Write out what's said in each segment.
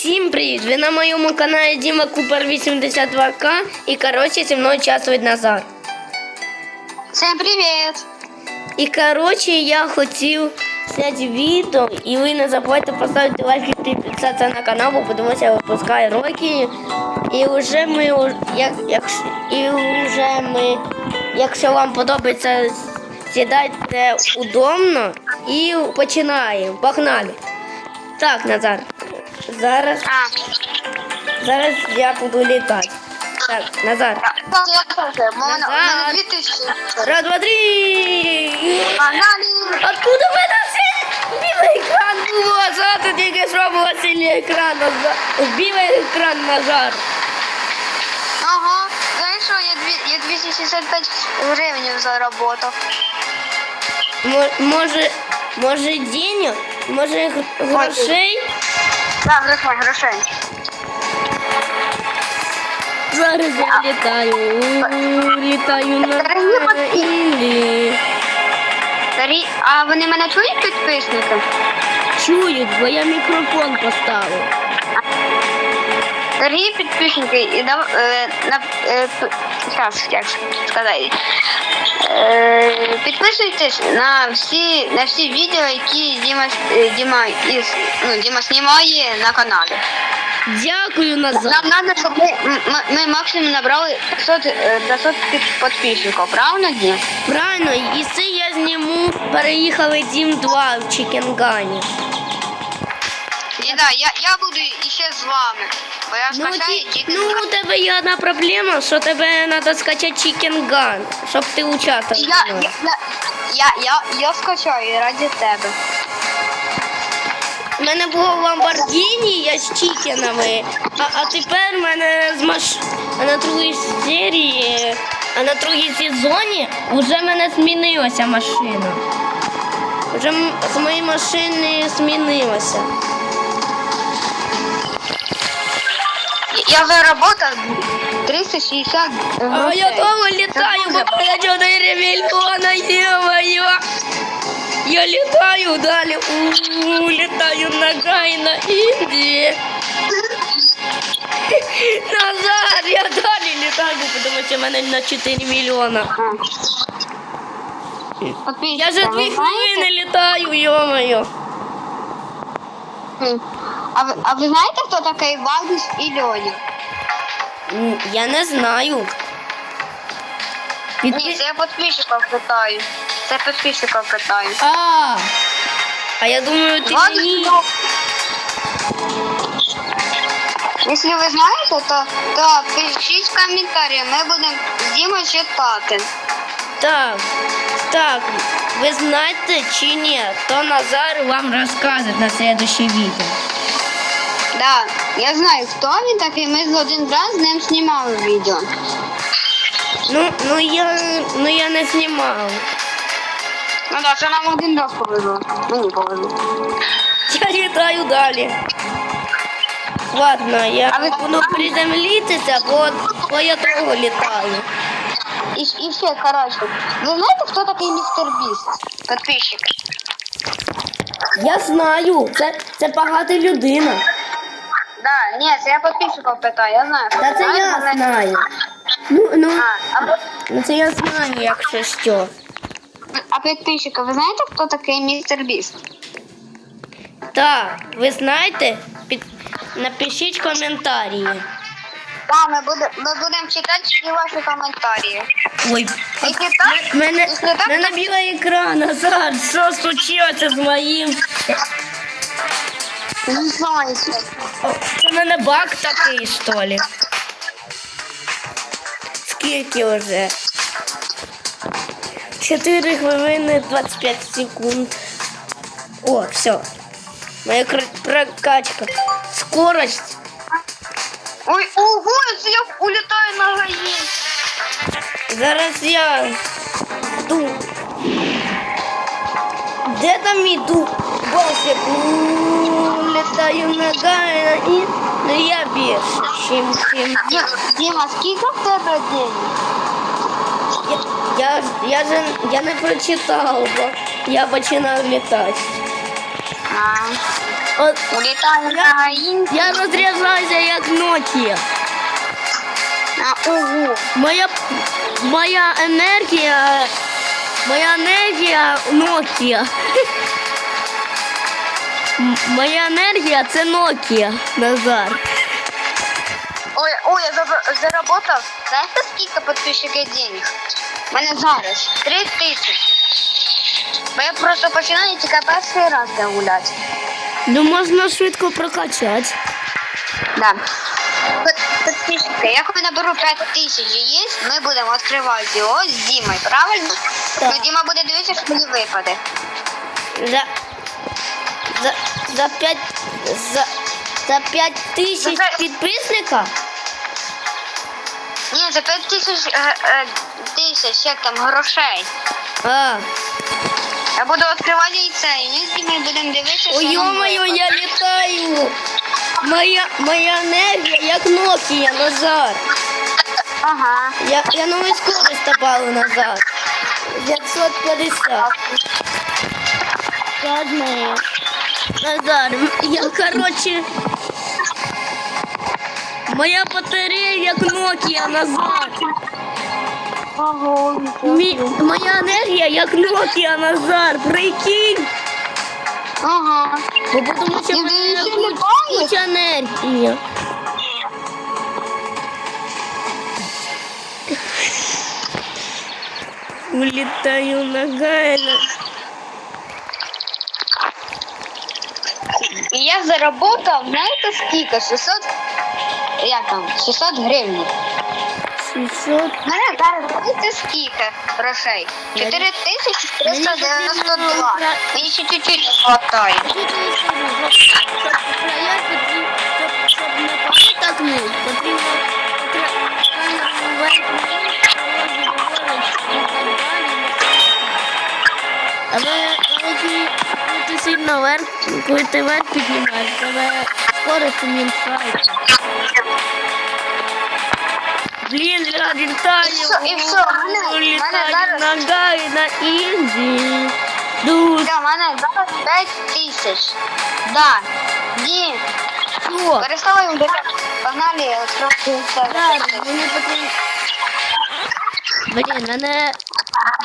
Всім привіт! Ви на моєму каналі Діма Купер 82К і коротше зі мною участвує Назар. Всем привет! І коротше я хотів зняти відео, і ви не забувайте поставити лайк і підписатися на канал, бо подивимося, я випускаю роки. І вже ми як, як, і вже ми, якщо вам подобається, сідайте удобно і починаємо. Погнали! Так, Назар. Зараз, А, зараз я буду літати. Так, мене Назад. Раз, два, три. Откуда в мене все білий екран було? А ти тільки зробила сильний екран назад. Білий екран Назар. Ага, знаєш що, я, дві, я 265 гривень заработав. Мо- Може, може денег? Може грошей? Так, грошей, грошей. Зараз я літаю. Літаю на Інді. Старі, а вони мене чують підписники? Чують, бо я мікрофон поставив. Дорогі підписники, і дав, е, на, е, п- щас, як сказати, підписуйтесь на всі, на всі відео, які Діма, е, Діма, із, ну, Діма знімає на каналі. Дякую, Назар. Нам треба, щоб ми, м- м- ми максимум набрали 500, е, 500 під- підписників, правильно, Дім? Правильно, і це я зніму переїхали Дім 2 в Чікенгані. І да, я, я буду іще з вами, я Ну, скачаю ті, ну, у тебе є одна проблема, що тебе треба скачати Чікенган, щоб ти участвував. я, я, я, я, я, я скачаю раді тебе. У мене було в Ламборгіні, я з чікенами, а, а тепер в мене з маш... а на другій серії, а на другій сезоні вже в мене змінилася машина. Вже з моєї машини змінилося. Я заработал 360 А я літаю, бо я 4 мільйона, є-моє. Я літаю далі, у літаю на Гай, на Індії. Назар, я далі літаю, тому що в мене на 4 мільйона. Я вже дві знаєте? хвилини літаю, йо-моє. А ви, а ви знаєте, хто такий Вагніс і Льоня? Я не знаю. Ні, це я підписчиків питаю. Це підписчиків питаю. А, а я думаю, ти Вагніс мені. Льоня. Якщо ви знаєте, то, то пишіть в коментарі, ми будемо з Дімою читати. Так, так, ви знаєте чи ні, то Назар вам розкаже на следующее відео. Да, я знаю, хто він такий, ми з один раз з ним знімали відео. Ну, ну я, ну я не знімав. Ну так, це нам один раз повезло. Мені повезло. Я літаю далі. Ладно, я А ви- буду приземлитися, бо, бо я довго літаю. І, і ще, коротше, ви знаєте, хто такий містер Біст? Підписчик. Я знаю, це, це багата людина. Да, ні, це я підписчиків питаю, я знаю. Та це я знаю. Ну, ну, А, а, ну це я знаю, якщо що. а підписчики, ви знаєте, хто такий містер Біст? Так, ви знаєте, під... напишіть коментарі. Так, ми, буде, ми будемо читати всі ваші коментарі. Ой, Якщо так, мене, якщо так, мене білий екран, Назар, що случилося з моїм? не знаю. О, Це в мене баг такий, що ли? Скільки вже? 4 хвилини 25 секунд. О, все. Моя прокачка. Скорость. Ой, ого, я улітаю на гаї. Зараз я йду. Де там іду? Боже, літаю ногами і ну я більше, чим, чим. Діма, Діма, скільки в тебе денег? Я, я, я, же, я не прочитав, бо я починав літати. А, От, Улітаю Я- на іншу. я розряджаюся як Nokia. А, ого. Моя, моя енергія, моя енергія Nokia. Моя енергія це Nokia, Назар. Ой, ой, я заработав. Знаєте, скільки підписчиків денег? У мене зараз три тисячі. Бо я просто починаю тільки перший раз гуляти. Ну можна швидко прокачати. Да. Під- я коли наберу 5 тисяч є, ми будемо відкривати його з Дімою, правильно? Так. Ну, Діма буде дивитися, що мені випаде. За, за, за 5 за, за 5 тисяч За п'ять- підписника? Ні, за 5 тисяч е, е, тисяч, як там, грошей. А, Я буду відкривати яйце, і ми з Дімою будемо дивитися, ой, що нам я літаю. Моя, моя енергія як Nokia, Назар. Ага. Я, я нову скорость добавил назад. 550. Ладно. Назар, я, короче... Моя батарея як Nokia назад. Ого, Мі, моя енергія як Nokia Назар. Прикинь. Ага. Бо тому що в мене ти ще не куч- бачиш? куча енергії. Улітаю нагайно. І я заработав, знаєте скільки? 600, як там, 600 гривень. 600. Мене зараз знаєте скільки грошей? 4392. Мені ще чуть-чуть не хватає. Я тобі скажу, щоб- щоб проявити, потрібно- щоб- щоб не пам'ятати, потрібно тре- камеру вверх вниз, положити ліворуч і так далі. Але коли ти, сильно вверх, коли ти вверх піднімаєш, тебе скорость уменьшається. Блін, я літаю, І все, літаю на Гай, на Індії. Дуже Все, в мене зараз 5 тисяч. Да. Дім, що? переставай вбирати. Погнали, відкривати Зараз, мені потрібно. Блін, мене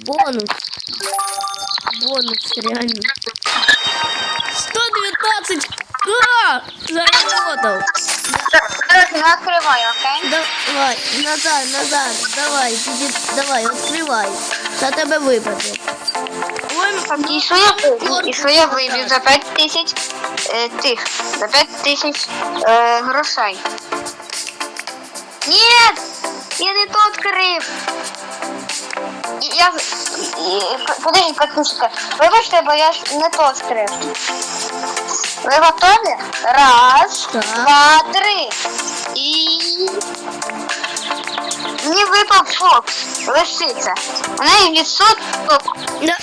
бонус. Бонус реально. 119 к заработал. Зараз не відкривай, окей? Давай, назад, назад, давай, піди, давай, відкривай. За тебе випаде. Ой, І що я виб'ю? І що я виб'ю за 5 тисяч е, тих, за 5 тисяч е, грошей. Ні! Я не то відкрив. Я... Подожди, Катюшка, вибачте, бо я ж не то відкрив. Ви готові? Раз, Так. два, три. І... Мені випав Фокс, лисиця. У неї відсоток Да.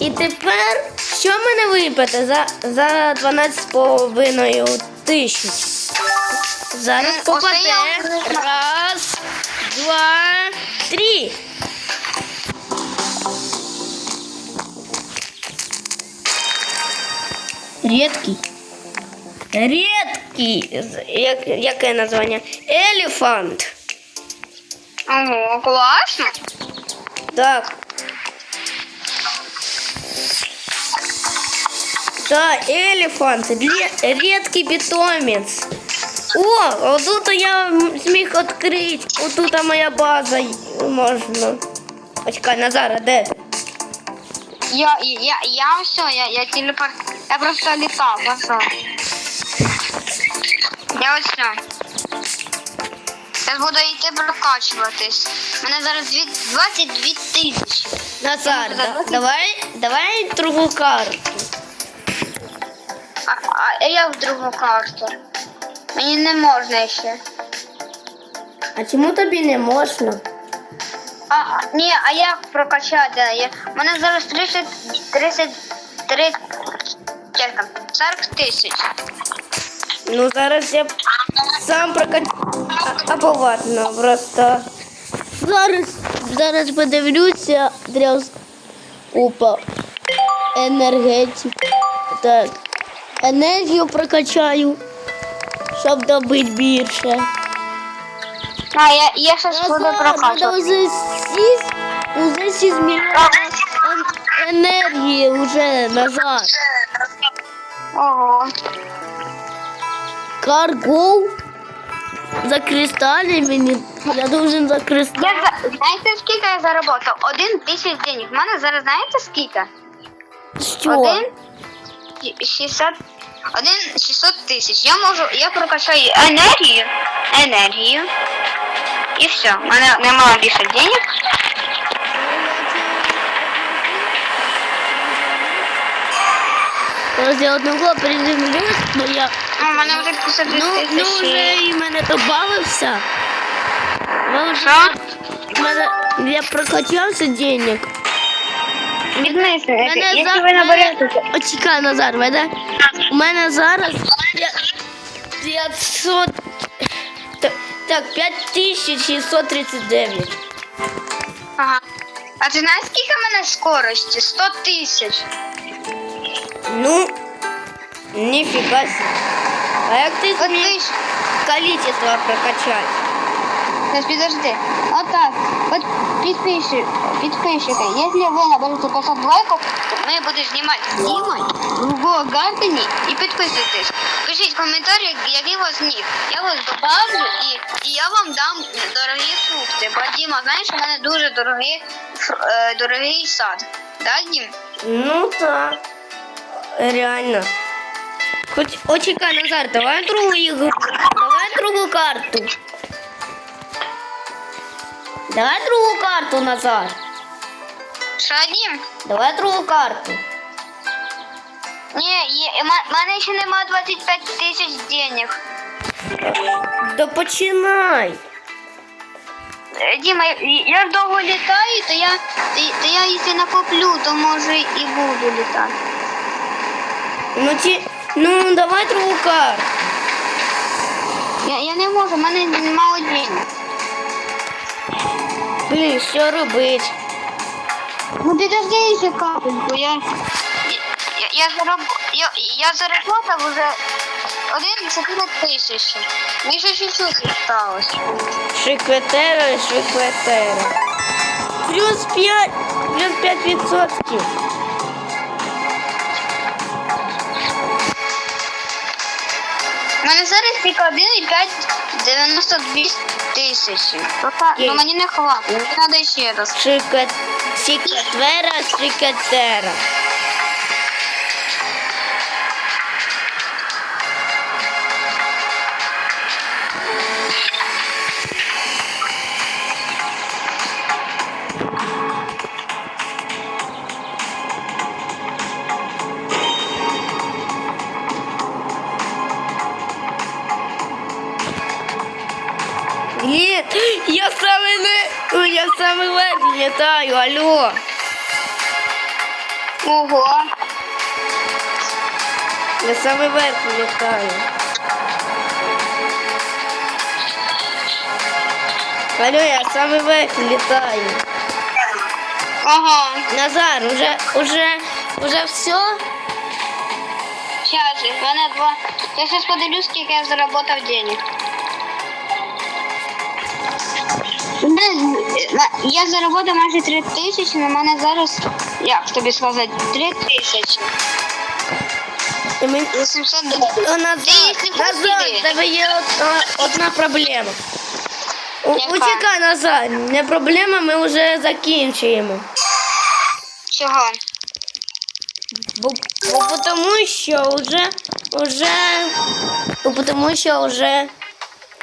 І тепер що мене випаде за, за 12,5 тисяч? Зараз попаде. Раз, два, три. Редкий. Редкий. Як, яке названня? Елефант. Ого, класно. Так. Да, элефант, ре- редкий питомец. О, вот тут я зміг відкрити. Вот тут моя база можна. Почекай, Назара, де? Я, я, я все, я, я телепорт. Я просто літав, а? Я ось все. Зараз буду йти прокачуватись. У мене зараз дві- 22 тисячі. Назар, да- давай, давай другу карту. А, а я в другу карту. Мені не можна ще. А чому тобі не можна? А, ні, а як прокачати? Я, у мене зараз 30, 33, як там, 40 тисяч. Ну зараз я сам прокат... А- Або ладно, просто. Зараз, зараз подивлюся. Дряз... Опа. енергетик. Так. Енергію прокачаю, щоб добити більше. А, я, я щось буду прокачувати. уже сесть, уже 6 миллионов эн- энергии уже назад. Ого. Карго за кристаллями, не- я должен за Я кристалл. за... Знаєте, скільки я заработав? Один тисяч денег. У мене зараз знаєте скільки? Что? Один 60... Один 600 тисяч. Я можу, я прокачаю енергію, енергію. І все. У мене немає більше денег. Возле одного приземлюсь, но я... Ну, у мене вже 52 Ну, ну тисячі. вже і мене добавився. Ну, вже Що? в мене, я прокачався денег. Відмислити. Мене Якщо за- ви наберете... мене- О, чекай, Назар, мене, у мене зараз п'я- 500, так, так 5639. Ага. А ти знаєш, скільки в мене скорості? 100 тисяч. Ну, нифига себе. А як ти От зміг ти ж... количество прокачати? Сейчас, подожди. Вот так. Вот подписчик, подписчики. Если вы наберете 500 лайков, мы будем снимать с Димой в Го Гардені і підписуйтесь. Пишіть коментарі, який у вас нік. Я вас добавлю і, і я вам дам дорогі фрукти. Бо Діма, знаєш, у мене дуже дорогий, е, дорогий сад. Так, Дім? Ну так. Реально. Хоч, о, чекай, Назар, давай другу ігру. Давай другу карту. Давай другу карту, Назар. Що, Дім? Давай другу карту. Ні, є, в мене ще нема 25 тисяч денег. Да починай. Е, Діма, я- я ж довго літаю, то я, то, то я якщо накоплю, то може і буду літати. Ну ті. Ну, давай другу карту. Я, я не можу, в мене мало денег. Блін, що робить? Ну ти дожди ще капельку, я, я, я, зароб, я, я заработав уже 11 тисяч. Мені ще чуть-чуть осталось. Шикветера, шикветера. Плюс 5, плюс 5 відсотків. Мене зараз тільки 1,592 тисячі. Ну мені не хватить, мені треба ще раз. Шиквет... Шикветера, Ні, я саме не... Я саме верх літаю, алло. Ого. Я саме верх літаю. Алло, я саме верх літаю. Ага. Назар, уже, уже, уже все? Сейчас, мене два. Я сейчас подивлюсь, скільки я заработав денег. Я заработав майже 3 тисячі, на мене зараз, як тобі сказати, 3 тисячі. І ми... 800 О, доларів. Назар, Ти в тебе є одна, одна проблема. У, Яка? учекай, Назар, не проблема, ми вже закінчуємо. Чого? Бо, бо тому що вже, вже, бо тому що вже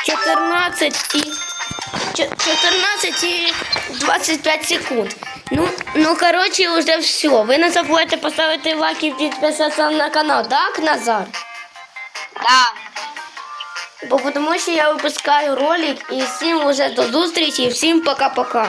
14 і 14 і 25 секунд. Ну, ну коротше, вже все. Ви не забудьте поставити лайк і підписатися на канал, так, Назар? Да. Бо тому що я випускаю ролик і всім уже до зустрічі, і всім пока-пока.